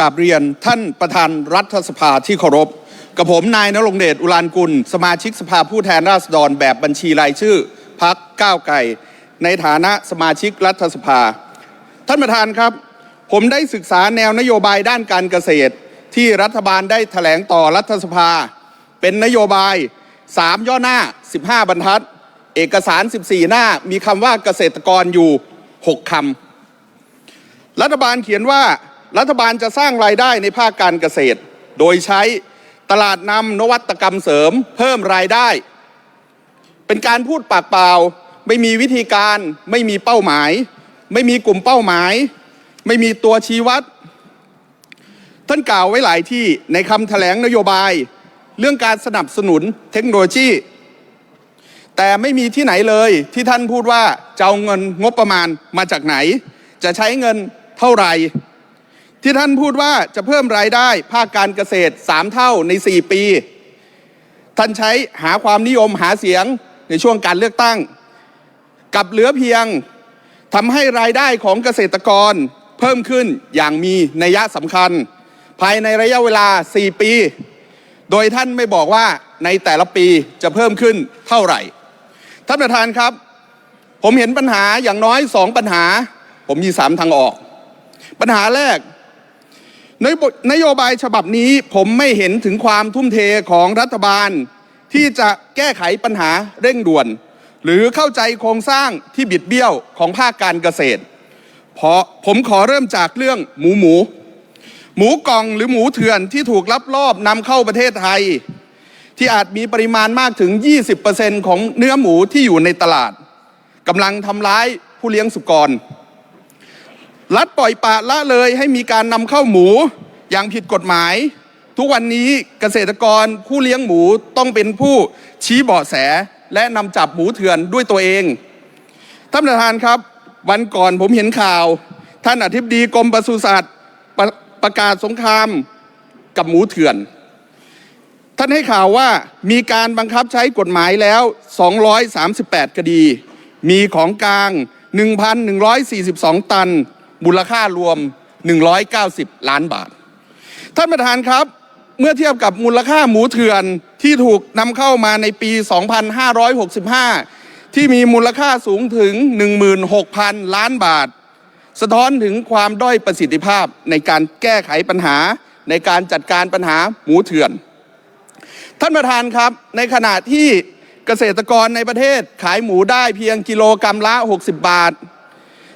กราบเรียนท่านประธานรัฐสภาที่เคารพ กับผมนายนรงเดชอุลานกุล สมาชิกสภาผู้แทนราษฎรแบบบัญชีรายชื่อพักก้าวไก่ในฐานะสมาชิกรัฐสภา ท่านประธานครับ ผมได้ศึกษาแนวนโยบายด้านการเกษตร ที่รัฐบาลได้แถลงต่อรัฐสภา เป็นนโยบาย 3 ย่อหน้า 15 บรรทัด เอกสาร 14 หน้ามีคำว่าเกษตรกรอยู่ 6คำรัฐบาลเขียนว่า รัฐบาลจะสร้างรายได้ในภาคการเกษตร โดยใช้ตลาดนำนวัตกรรมเสริม เพิ่มรายได้ เป็นการพูดปากเปล่า ไม่มีวิธีการ ไม่มีเป้าหมาย ไม่มีกลุ่มเป้าหมาย ไม่มีตัวชี้วัด ท่านกล่าวไว้หลายที่ในคำแถลงนโยบาย เรื่องการสนับสนุนเทคโนโลยี แต่ไม่มีที่ไหนเลยที่ท่านพูดว่าจะเอาเงินงบประมาณมาจากไหน จะใช้เงินเท่าไหร่ ที่ท่านพูดว่าจะเพิ่มรายได้ภาคการเกษตร 3 เท่าใน 4 ปี ท่านใช้หาความนิยมหาเสียงในช่วงการเลือกตั้ง กับเหลือเพียงทำให้รายได้ของเกษตรกรเพิ่มขึ้นอย่างมีนัยสำคัญ ภายในระยะเวลา 4 ปี โดยท่านไม่บอกว่าในแต่ละปีจะเพิ่มขึ้นเท่าไหร่ ท่านประธานครับ ผมเห็นปัญหาอย่างน้อยสองปัญหา ผมมีสามทางออก ปัญหาแรก นโยนโยบายฉบับนี้ผมไม่เห็นถึงความทุ่มเทของรัฐบาล ที่จะแก้ไขปัญหาเร่งด่วน หรือเข้าใจโครงสร้างที่บิดเบี้ยวของภาคการเกษตรเพราะผมขอเริ่มจากเรื่องหมูหมู หมูกล่องหรือหมูเถื่อนที่ถูกลับลอบนำเข้าประเทศไทย ที่อาจมีปริมาณมากถึง 20%ของเนื้อหมูที่อยู่ในตลาดกำลังทำร้ายผู้เลี้ยงสุกร รัฐปล่อยปะละเลยให้มีการนำเข้าหมูอย่างผิดกฎหมาย ทุกวันนี้เกษตรกรผู้เลี้ยงหมูต้องเป็นผู้ชี้เบาะแสและนำจับหมูเถื่อนด้วยตัวเองท่านประธานครับ วันก่อนผมเห็นข่าว ท่านอธิบดีกรมปศุสัตว์ประประกาศสงครามกับหมูเถื่อน ท่านให้ข่าวว่ามีการบังคับใช้กฎหมายแล้ว 238 คดี มีของกลาง 1,142 ตัน มูลค่ารวม 190 ล้านบาท ท่านประธานครับ เมื่อเทียบกับมูลค่าหมูเถื่อนที่ถูกนำเข้ามาในปี 2565 ที่มีมูลค่าสูงถึง 16,000 ล้านบาท สะท้อนถึงความด้อยประสิทธิภาพในการแก้ไขปัญหาในการจัดการปัญหาหมูเถื่อน ท่านประธานครับในขณะที่เกษตรกรในประเทศขายหมูได้เพียงกิโลกรรัมละ 60 บาท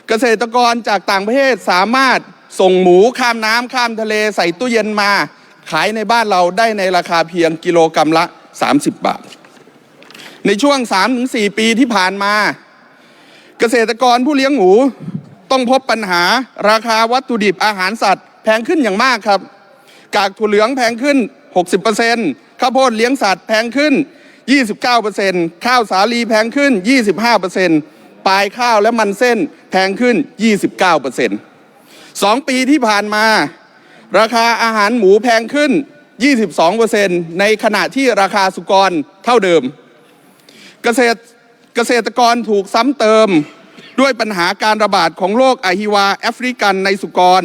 เกษตรกรจากต่างประเทศสามารถส่งหมูข้ามน้ำข้ามทะเลใส่ตู้เย็นมา ขายในบ้านเราได้ในราคาเพียงกิโลกรรัมละ 30 บาท ในช่วง 3-4 ปีที่ผ่านมา เกษตรกรผู้เลี้ยงหมูต้องพบปัญหาราคาวัตถุดิบอาหารสัตว์ แพงขึ้นอย่างมากครับ กากถั่วเหลืองแพงขึ้น 60%ข้าวโพดเลี้ยงสัตว์แพงขึ้น 29%ข้าวสาลีแพงขึ้น 25% ปลายข้าวและมันเส้นแพงขึ้น 29%สองปีที่ผ่านมา ราคาอาหารหมูแพงขึ้น 22%ในขณะที่ราคาสุกรเท่าเดิม เกษตรเกษตรกรถูกซ้ำเติมด้วยปัญหาการระบาดของโรคอหิวาแอฟริกันในสุกร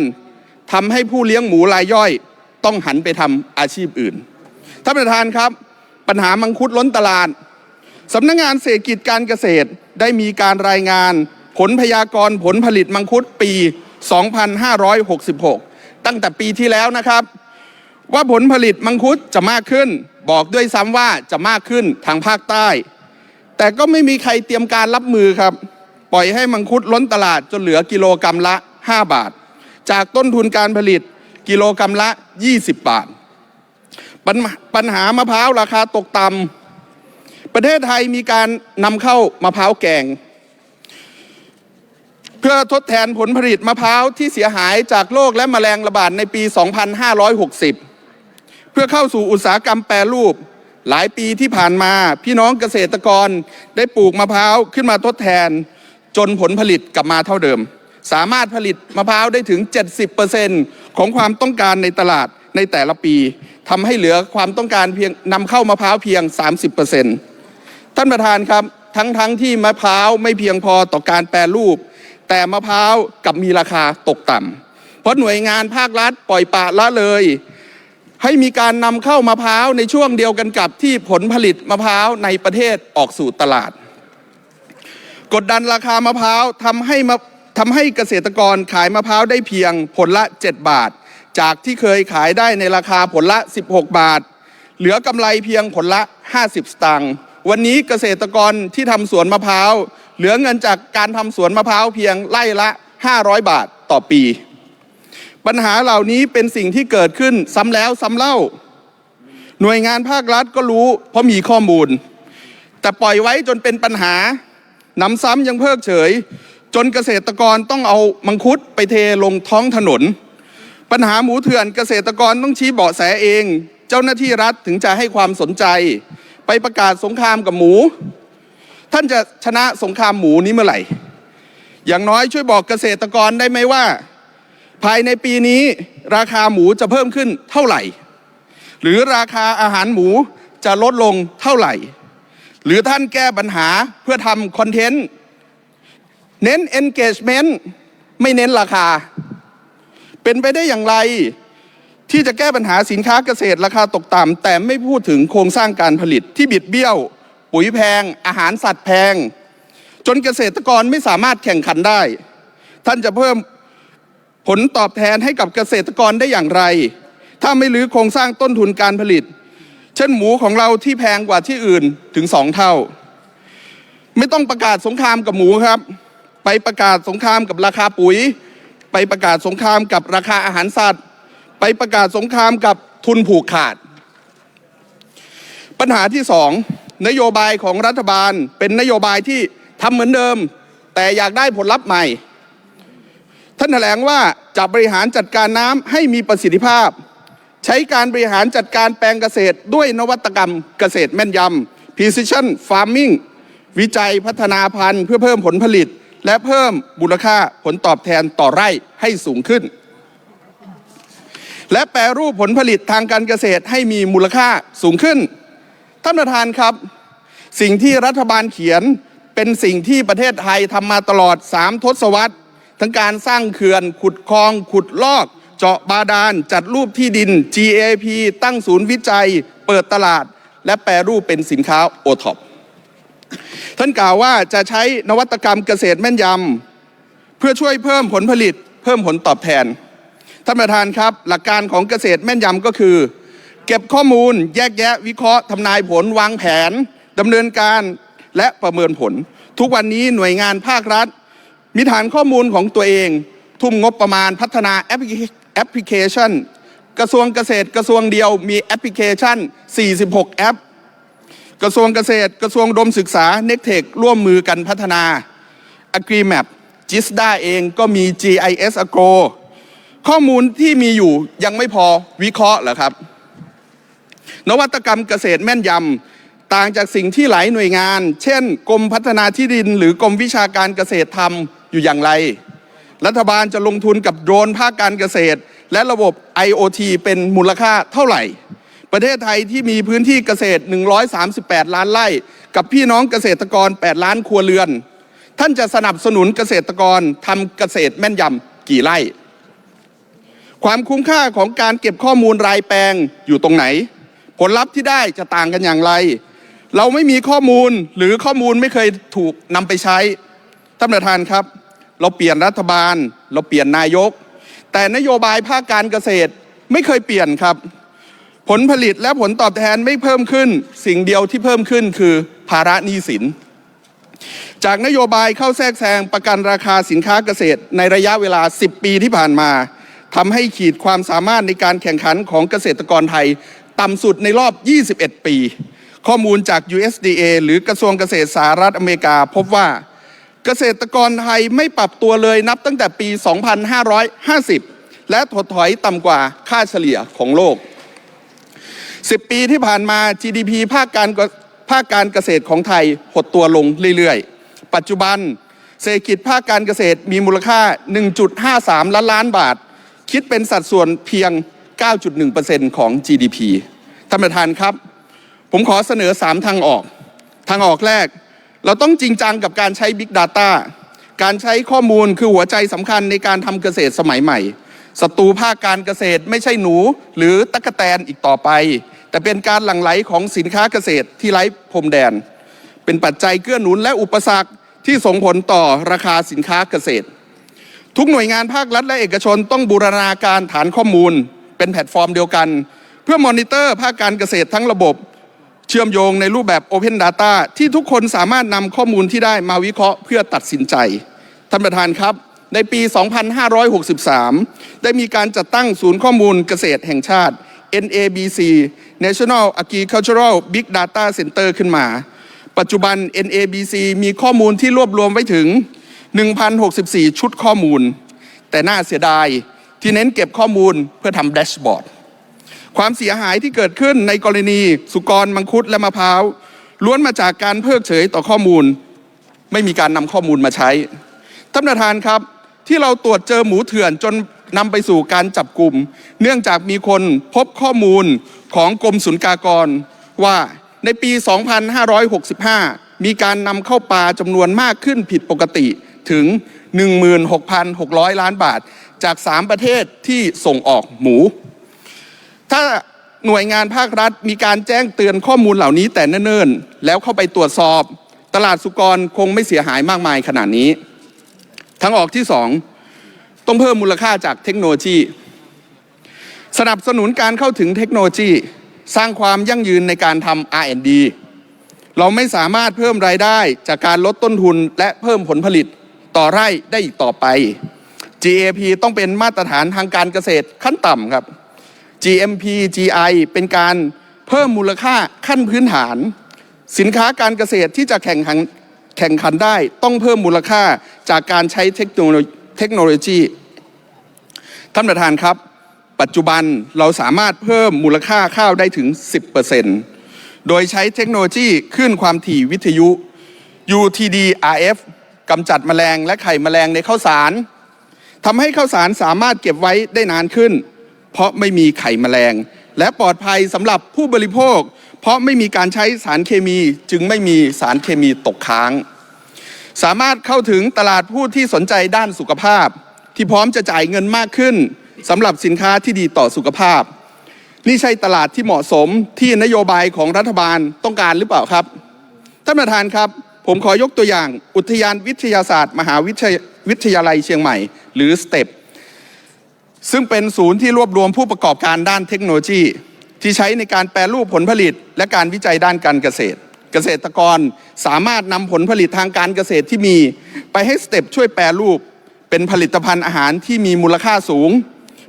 ทำให้ผู้เลี้ยงหมูรายย่อย ต้องหันไปทำอาชีพอื่นท่านประธานครับ ปัญหามังคุดล้นตลาดสำนักงงานเศรษฐกิจการเกษตร ได้มีการรายงานผลพยากรณ์ผลผลิตมังคุดปี 2566 ตั้งแต่ปีที่แล้วนะครับ ว่าผลผลิตมังคุดจะมากขึ้น บอกด้วยซ้ำว่าจะมากขึ้นทางภาคใต้ แต่ก็ไม่มีใครเตรียมการรับมือครับ ปล่อยให้มังคุดล้นตลาดจนเหลือกิโลกรรัมละ 5 บาท จากต้นทุนการผลิตกิโลกรรัมละ 20 บาท ปัญปัญหามะพร้าวราคาตกต่ำ ประเทศไทยมีการนำเข้ามะพร้าวแกง เพื่อทดแทนผลผลิตมะพร้าวที่เสียหายจากโรคและแมลงระบาดในปี 2560 เพื่อเข้าสู่อุตสาหกรรมแปรรูป หลายปีที่ผ่านมาพี่น้องเกษตรกรได้ปลูกมะพร้าวขึ้นมาทดแทน จนผลผลิตกลับมาเท่าเดิม สามารถผลิตมะพร้าวได้ถึง 70%ของความต้องการในตลาดในแต่ละปีทำให้เหลือความต้องการเพียงนำเข้ามะพร้าวเพียง 30% ท่านประธานครับทั้งทั้งที่มะพร้าวไม่เพียงพอต่อการแปรรูป แต่มะพร้าวกับมีราคาตกต่ำผราะหน่วยงานภาครัฐปล่อยปละละเลย ให้มีการนำเข้ามะพร้าวในช่วงเดียวกันกับที่ผลผลิตมะพร้าวในประเทศออกสู่ตลาด กดดันราคามะพร้าวทำให้ทำให้เกษตรกรขายมะพร้าวได้เพียงผลละ 7 บาท จากที่เคยขายได้ในราคาผลละ 16 บาท เหลือกำไรเพียงผลละ 50 สตางค์ วันนี้เกษตรกรที่ทำสวนมะพร้าวเหลือเงินจากการทำสวนมะพร้าวเพียงไร่ละ 500 บาทต่อปี ปัญหาเหล่านี้เป็นสิ่งที่เกิดขึ้นซ้ำแล้วซ้ำเล่า หน่วยงานภาครัฐก็รู้ เพราะมีข้อมูล แต่ปล่อยไว้จนเป็นปัญหานำซ้ำยังเพิกเฉย จนเกษตรกรต้องเอามังคุดไปเทลงท้องถนน ปัญหาหมูเถื่อนเกษตรกรต้องชี้เบาะแสเอง เจ้าหน้าที่รัฐถึงจะให้ความสนใจ ไปประกาศสงครามกับหมู ท่านจะชนะสงครามหมูนี้เมื่อไหร่ อย่างน้อยช่วยบอกเกษตรกรได้ไหมว่า ภายในปีนี้ราคาหมูจะเพิ่มขึ้นเท่าไหร่ หรือราคาอาหารหมูจะลดลงเท่าไหร่ หรือท่านแก้ปัญหาเพื่อทำคอนเทนต์เน้น engagement ไม่เน้นราคา เป็นไปได้อย่างไร ที่จะแก้ปัญหาสินค้าเกษตรราคาตกต่ำแต่ไม่พูดถึงโครงสร้างการผลิตที่บิดเบี้ยว ปุ๋ยแพง อาหารสัตว์แพง จนเกษตรกรไม่สามารถแข่งขันได้ ท่านจะเพิ่มผลตอบแทนให้กับเกษตรกรได้อย่างไร ถ้าไม่รื้อโครงสร้างต้นทุนการผลิต เช่นหมูของเราที่แพงกว่าที่อื่นถึงสองเท่า ไม่ต้องประกาศสงครามกับหมูครับ ไปประกาศสงครามกับราคาปุ๋ย ไปประกาศสงครามกับราคาอาหารสัตว์ ไปประกาศสงครามกับทุนผูกขาด ปัญหาที่สองนโยบายของรัฐบาลเป็นนโยบายที่ทำเหมือนเดิม แต่อยากได้ผลลัพธ์ใหม่ ท่านแถลงว่าจะบริหารจัดการน้ำให้มีประสิทธิภาพ ใช้การบริหารจัดการแปลงเกษตรด้วยนวัตกรรมเกษตรแม่นยำ precision farming วิจัยพัฒนาพันธุ์เพื่อเพิ่มผลผลิต และเพิ่มมูลค่าผลตอบแทนต่อไร่ให้สูงขึ้น และแปรรูปผลผลิตทางการเกษตรให้มีมูลค่าสูงขึ้น ท่านประธานครับ สิ่งที่รัฐบาลเขียนเป็นสิ่งที่ประเทศไทยทำมาตลอด 3 ทศวรรษ ทั้งการสร้างเขื่อน ขุดคลอง ขุดลอก เจาะบาดาล จัดรูปที่ดิน GAP ตั้งศูนย์วิจัย เปิดตลาด และแปรรูปเป็นสินค้าโอท็อปท่านกล่าวว่าจะใช้นวัตกรรมเกษตรแม่นยำเพื่อช่วยเพิ่มผลผลิต เพิ่มผลตอบแทน ท่านประธานครับ หลักการของเกษตรแม่นยำก็คือ เก็บข้อมูลแยกแยะวิเคราะห์ทำนายผลวางแผนดำเนินการและประเมินผล ทุกวันนี้หน่วยงานภาครัฐ มีฐานข้อมูลของตัวเอง ทุ่มงบประมาณพัฒนาแอปพลิเคแอปพลิเคชัน กระทรวงเกษตรกระทรวงเดียวมีแอปพลิเคชัน 46 แอป กระทรวงเกษตรกระทรวงดมศึกษาเน็กเทคร่วมมือกันพัฒนา AgriMap GISDA เองก็มี GIS Agro ข้อมูลที่มีอยู่ยังไม่พอวิเคราะห์เหรอครับ นวัตกรรมเกษตรแม่นยำต่างจากสิ่งที่หลายหน่วยงาน เช่น กรมพัฒนาที่ดิน หรือกรมวิชาการเกษตรทำอยู่อย่างไร รัฐบาลจะลงทุนกับโดรนภาคการเกษตร และระบบ IoT เป็นมูลค่าเท่าไหร่ ประเทศไทยที่มีพื้นที่เกษตร 138 ล้านไร่ กับพี่น้องเกษตรกร 8 ล้านครัวเรือน ท่านจะสนับสนุนเกษตรกรทำเกษตรแม่นยำกี่ไร่ ความคุ้มค่าของการเก็บข้อมูลรายแปลงอยู่ตรงไหน ผลลัพธ์ที่ได้จะต่างกันอย่างไร เราไม่มีข้อมูลหรือข้อมูลไม่เคยถูกนำไปใช้ท่านประธานครับ เราเปลี่ยนรัฐบาล เราเปลี่ยนนายก แต่นโยบายภาคการเกษตรไม่เคยเปลี่ยนครับ ผลผลิตและผลตอบแทนไม่เพิ่มขึ้น สิ่งเดียวที่เพิ่มขึ้นคือภาระหนี้สิน จากนโยบายเข้าแทรกแซงประกันราคาสินค้าเกษตรในระยะเวลา 10 ปีที่ผ่านมา ทำให้ขีดความสามารถในการแข่งขันของเกษตรกรไทย ต่ำสุดในรอบ 21 ปี ข้อมูลจาก USDA หรือกระทรวงเกษตรสหรัฐอเมริกา พบว่าเกษตรกรไทยไม่ปรับตัวเลยนับตั้งแต่ปี 2550 และถดถอยต่ำกว่าค่าเฉลี่ยของโลก 10 ปีที่ผ่านมา GDP ภาคการภาคการเกษตรของไทยหดตัวลงเรื่อยๆ ปัจจุบันเศรษฐกิจภาคการเกษตรมีมูลค่า 1.53 ล้านล้านบาท คิดเป็นสัดส่วนเพียง 9.1%ของ GDP ท่านประธานครับ ผมขอเสนอ 3 ทางออก ทางออกแรก เราต้องจริงจังกับการใช้ Big Data การใช้ข้อมูลคือหัวใจสำคัญในการทำเกษตรสมัยใหม่ศัตรูภาคการเกษตรไม่ใช่หนูหรือตะกะแตนอีกต่อไป แต่เป็นการหลั่งไหลของสินค้าเกษตรที่ไร้พรมแดน เป็นปัจจัยเกื้อหนุนและอุปสรรคที่ส่งผลต่อราคาสินค้าเกษตร ทุกหน่วยงานภาครัฐและเอกชนต้องบูรณาการฐานข้อมูล เป็นแพลตฟอร์มเดียวกัน เพื่อมอนิเตอร์ภาคการเกษตรทั้งระบบ เชื่อมโยงในรูปแบบ Open Data ที่ทุกคนสามารถนำข้อมูลที่ได้มาวิเคราะห์เพื่อตัดสินใจ ท่านประธานครับ ในปี 2563 ได้มีการจัดตั้งศูนย์ข้อมูลเกษตรแห่งชาติ NABC National Agricultural Big Data Center ขึ้นมา ปัจจุบัน NABC มีข้อมูลที่รวบรวมไว้ถึง 1,064 ชุดข้อมูล แต่น่าเสียดายที่เน้นเก็บข้อมูลเพื่อทำแดชบอร์ด ความเสียหายที่เกิดขึ้นในกรณีสุกร มังคุดและมะพร้าว ล้วนมาจากการเพิกเฉยต่อข้อมูล ไม่มีการนำข้อมูลมาใช้ ท่านประธานครับ ที่เราตรวจเจอหมูเถื่อนจนนำไปสู่การจับกลุ่ม เนื่องจากมีคนพบข้อมูลของกรมศุลกากรว่าในปี 2565 มีการนำเข้าปลาจำนวนมากขึ้นผิดปกติ ถึง 16,600 ล้านบาท จาก 3 ประเทศที่ส่งออกหมู ถ้าหน่วยงานภาครัฐมีการแจ้งเตือนข้อมูลเหล่านี้แต่เนิ่นๆ แล้วเข้าไปตรวจสอบ ตลาดสุกรคงไม่เสียหายมากมายขนาดนี้ ทั้งออกที่สองต้องเพิ่มมูลค่าจากเทคโนโลยี สนับสนุนการเข้าถึงเทคโนโลยี สร้างความยั่งยืนในการทำ R&D เราไม่สามารถเพิ่มรายได้จากการลดต้นทุนและเพิ่มผลผลิต ต่อไร่ได้อีกต่อไป GAP ต้องเป็นมาตรฐานทางการเกษตรขั้นต่ำครับ GMP GI เป็นการเพิ่มมูลค่าขั้นพื้นฐาน สินค้าการเกษตรที่จะแข่งขันแข่งขันได้ต้องเพิ่มมูลค่าจากการใช้เทคโนโลยีเทคโนโลยีท่านประธานครับ ปัจจุบันเราสามารถเพิ่มมูลค่าข้าวได้ถึง 10%โดยใช้เทคโนโลยีคลื่นความถี่วิทยุ UTD-RF กำจัดแมลงและไข่แมลงในข้าวสารทำให้ข้าวสารสามารถเก็บไว้ได้นานขึ้น เพราะไม่มีไข่แมลง และปลอดภัยสำหรับผู้บริโภค เพราะไม่มีการใช้สารเคมี จึงไม่มีสารเคมีตกค้าง สามารถเข้าถึงตลาดผู้ที่สนใจด้านสุขภาพ ที่พร้อมจะจ่ายเงินมากขึ้นสำหรับสินค้าที่ดีต่อสุขภาพ นี่ใช่ตลาดที่เหมาะสมที่นโยบายของรัฐบาลต้องการหรือเปล่าครับ ท่านประธานครับ ผมขอยกตัวอย่างอุทยานวิทยาศาสตร์ มหาวิทยวทยาลัยเชียงใหม่ หรือสเต็ปซึ่งเป็นศูนย์ที่รวบรวมผู้ประกอบการด้านเทคโนโลยี ที่ใช้ในการแปรรูปผลผลิต และการวิจัยด้านการเกษตร เกษตรกรสามารถนำผลผลิตทางการเกษตรที่มี ไปให้สเต็ปช่วยแปรรูป เป็นผลิตภัณฑ์อาหารที่มีมูลค่าสูง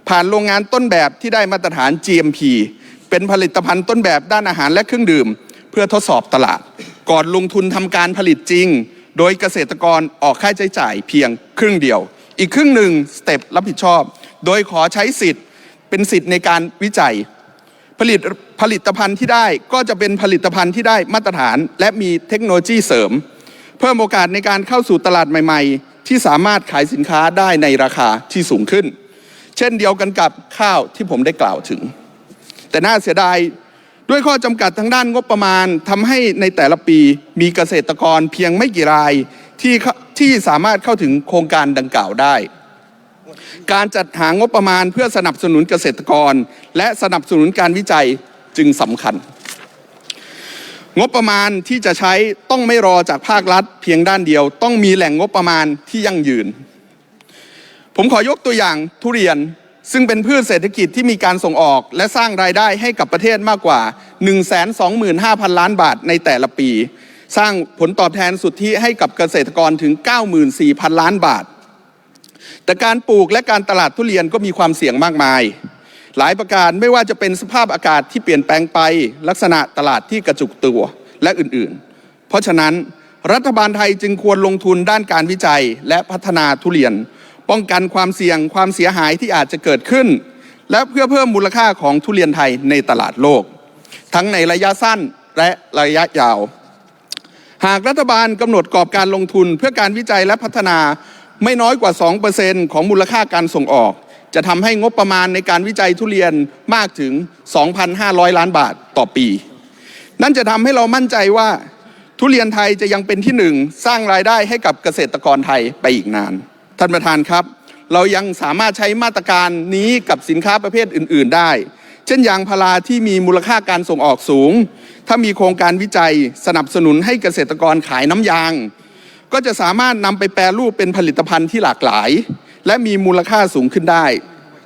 ผ่านโรงงานต้นแบบที่ได้มาตรฐาน GMP เป็นผลิตภัณฑ์ต้นแบบด้านอาหารและเครื่องดื่ม เพื่อทดสอบตลาด ก่อนลงทุนทำการผลิตจริง โดยเกษตรกรออกค่าใช้จ่ายเพียงครึ่งเดียว อีกครึ่งหนึ่งสเต็ปรับผิดชอบ โดยขอใช้สิทธิ์เป็นสิทธิ์ในการวิจัย ผลิตผลิตภัณฑ์ที่ได้ก็จะเป็นผลิตภัณฑ์ที่ได้มาตรฐาน และมีเทคโนโลยีเสริม เพิ่มโอกาสในการเข้าสู่ตลาดใหม่ ๆ ที่สามารถขายสินค้าได้ในราคาที่สูงขึ้น เช่นเดียวกันกับข้าวที่ผมได้กล่าวถึง แต่น่าเสียดาย ด้วยข้อจำกัดทางด้านงบประมาณทำให้ในแต่ละปีมีเกษตรกรเพียงไม่กี่รายที่ที่สามารถเข้าถึงโครงการดังกล่าวได้ การจัดหางบประมาณเพื่อสนับสนุนเกษตรกร และสนับสนุนการวิจัยจึงสำคัญ งบประมาณที่จะใช้ต้องไม่รอจากภาครัฐ เพียงด้านเดียว ต้องมีแหล่งงบประมาณที่ยั่งยืน ผมขอยกตัวอย่างทุเรียน ซึ่งเป็นพืชเศรษฐกิจที่มีการส่งออก และสร้างรายได้ให้กับประเทศมากกว่า 125,000 ล้านบาทในแต่ละปี สร้างผลตอบแทนสุทธิให้กับเกษตรกรถึง 94,000 ล้านบาท แต่การปลูกและการตลาดทุเรียนก็มีความเสี่ยงมากมาย หลายประการไม่ว่าจะเป็นสภาพอากาศที่เปลี่ยนแปลงไป ลักษณะตลาดที่กระจุกตัวและอื่นๆ เพราะฉะนั้นรัฐบาลไทยจึงควรลงทุนด้านการวิจัยและพัฒนาทุเรียน ป้องกันความเสี่ยงความเสียหายที่อาจจะเกิดขึ้น และเพื่อเพิ่มมูลค่าของทุเรียนไทยในตลาดโลก ทั้งในระยะสั้นและระยะยาว หากรัฐบาลกำหนดกรอบการลงทุนเพื่อการวิจัยและพัฒนาไม่น้อยกว่า 2%ของมูลค่าการส่งออก จะทำให้งบประมาณในการวิจัยทุเรียนมากถึง 2,500 ล้านบาทต่อปี นั่นจะทำให้เรามั่นใจว่าทุเรียนไทยจะยังเป็นที่หนึ่งสร้างรายได้ให้กับเกษตรกรไทยไปอีกนาน ท่านประธานครับ เรายังสามารถใช้มาตรการนี้กับสินค้าประเภทอื่น ๆ ได้ เช่นยางพาราที่มีมูลค่าการส่งออกสูง ถ้ามีโครงการวิจัยสนับสนุนให้เกษตรกรขายน้ำยาง ก็จะสามารถนำไปแปรรูปเป็นผลิตภัณฑ์ที่หลากหลาย และมีมูลค่าสูงขึ้นได้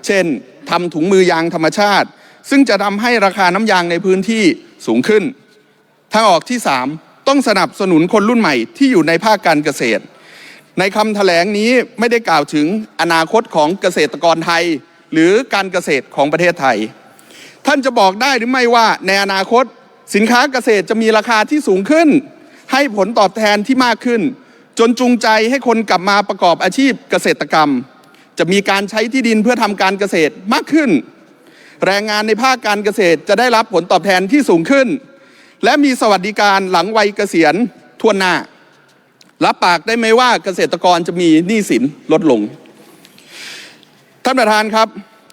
เช่นทำถุงมือยางธรรมชาติ ซึ่งจะทำให้ราคาน้ำยางในพื้นที่สูงขึ้นทางออกที่ 3 ต้องสนับสนุนคนรุ่นใหม่ที่อยู่ในภาคการเกษตร ในคำแถลงนี้ไม่ได้กล่าวถึงอนาคตของเกษตรกรไทย หรือการเกษตรของประเทศไทย ท่านจะบอกได้หรือไม่ว่าในอนาคตสินค้าเกษตรจะมีราคาที่สูงขึ้น ให้ผลตอบแทนที่มากขึ้น จนจูงใจให้คนกลับมาประกอบอาชีพเกษตรกรรม จะมีการใช้ที่ดินเพื่อทำการเกษตรมากขึ้น แรงงานในภาคการเกษตรจะได้รับผลตอบแทนที่สูงขึ้น และมีสวัสดิการหลังวัยเกษียณทั่วหน้า รับปากได้ไหมว่าเกษตรกรจะมีหนี้สินลดลง ท่านประธานครับ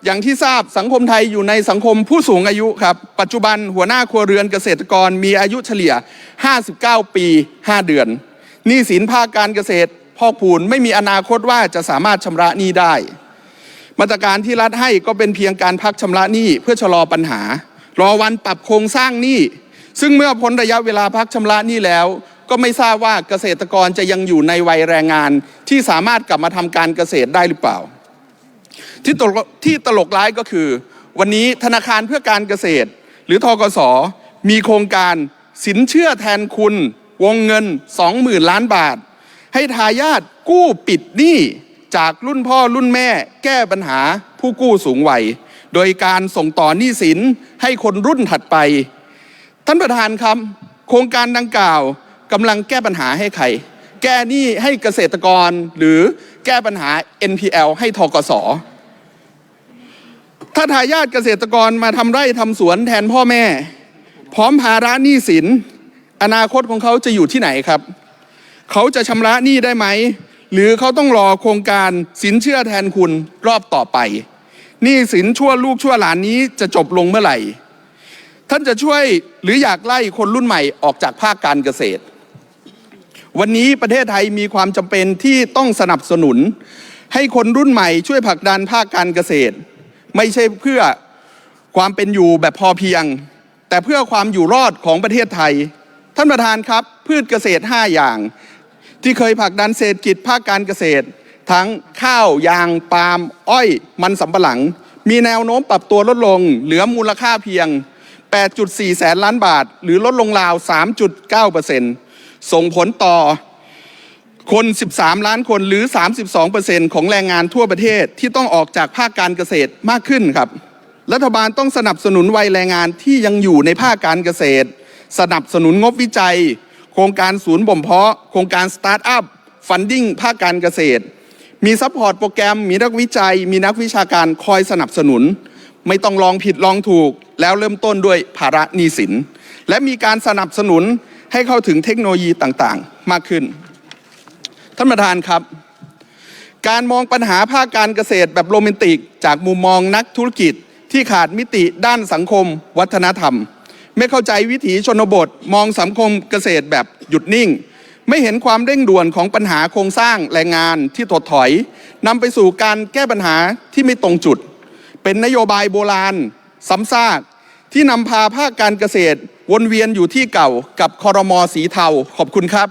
อย่างที่ทราบสังคมไทยอยู่ในสังคมผู้สูงอายุครับ ปัจจุบันหัวหน้าครัวเรือนเกษตรกรมีอายุเฉลี่ย 59 ปี 5 เดือน หนี้สินภาคการเกษตรพอกพูนไม่มีอนาคตว่าจะสามารถชำระหนี้ได้ มาตรการที่รัฐให้ก็เป็นเพียงการพักชำระหนี้เพื่อชะลอปัญหา รอวันปรับโครงสร้างหนี้ซึ่งเมื่อพ้นระยะเวลาพักชำระหนี้แล้ว ก็ไม่ทราบว่าเกษตรกรจะยังอยู่ในวัยแรงงานที่สามารถกลับมาทำการเกษตรได้หรือเปล่า ที่ตลกที่ตลกร้ายก็คือ วันนี้ธนาคารเพื่อการเกษตร หรือทกสมีโครงการสินเชื่อแทนคุณ วงเงิน 20,000 ล้านบาท ให้ทายาทกู้ปิดหนี้จากรุ่นพ่อรุ่นแม่ แก้ปัญหาผู้กู้สูงวัย โดยการส่งต่อหนี้สินให้คนรุ่นถัดไป ท่านประธานครับ โครงการดังกล่าว กำลังแก้ปัญหาให้ใคร แก้หนี้ให้เกษตรกรหรือแก้ปัญหา NPL ให้ทกสถ้าทายาทเกษตรกรมาทำไร่ทำสวนแทนพ่อแม่ พร้อมภาระหนี้สิน อนาคตของเขาจะอยู่ที่ไหนครับ เขาจะชำระหนี้ได้ไหม หรือเขาต้องรอโครงการสินเชื่อแทนคุณรอบต่อไปหนี้สินชั่วลูกชั่วหลานนี้จะจบลงเมื่อไหร่ ท่านจะช่วยหรืออยากไล่คนรุ่นใหม่ออกจากภาคการเกษตร วันนี้ประเทศไทยมีความจำเป็นที่ต้องสนับสนุน ให้คนรุ่นใหม่ช่วยผลักดันภาคการเกษตร ไม่ใช่เพื่อความเป็นอยู่แบบพอเพียง แต่เพื่อความอยู่รอดของประเทศไทย ท่านประธานครับ พืชเกษตร 5 อย่าง ที่เคยผลักดันเศรษฐกิจภาคการเกษตร ทั้งข้าวยางปาล์มอ้อย มันสำปะหลัง มีแนวโน้มปรับตัวลดลง เหลือมูลค่าเพียง 8.4 แสนล้านบาท หรือลดลงราว 3.9% ส่งผลต่อคน 13 ล้านคนหรือ 32%ของแรงงานทั่วประเทศที่ต้องออกจากภาคการเกษตรมากขึ้นครับ รัฐบาลต้องสนับสนุนวัยแรงงานที่ยังอยู่ในภาคการเกษตร สนับสนุนงบวิจัย โครงการศูนย์บ่มเพาะ โครงการสตาร์ทอัพ ฟันดิ้งภาคการเกษตร มีซัพพอร์ตโปรแกรม มีนักวิจัย มีนักวิชาการคอยสนับสนุน ไม่ต้องลองผิดลองถูก แล้วเริ่มต้นด้วยภาระหนี้สิน และมีการสนับสนุน ให้เข้าถึงเทคโนโลยีต่างๆ มากขึ้น ท่านประธานครับ การมองปัญหาภาคการเกษตรแบบโรแมนติก จากมุมมองนักธุรกิจที่ขาดมิติด้านสังคม วัฒนธรรม ไม่เข้าใจวิถีชนบท มองสังคมเกษตรแบบหยุดนิ่ง ไม่เห็นความเร่งด่วนของปัญหาโครงสร้างแรงงานที่ถดถอยนำไปสู่การแก้ปัญหาที่ไม่ตรงจุด เป็นนโยบายโบราณซ้ำซากที่นำพาภาคการเกษตร วนเวียนอยู่ที่เก่ากับคอรมอสีเทาขอบคุณครับ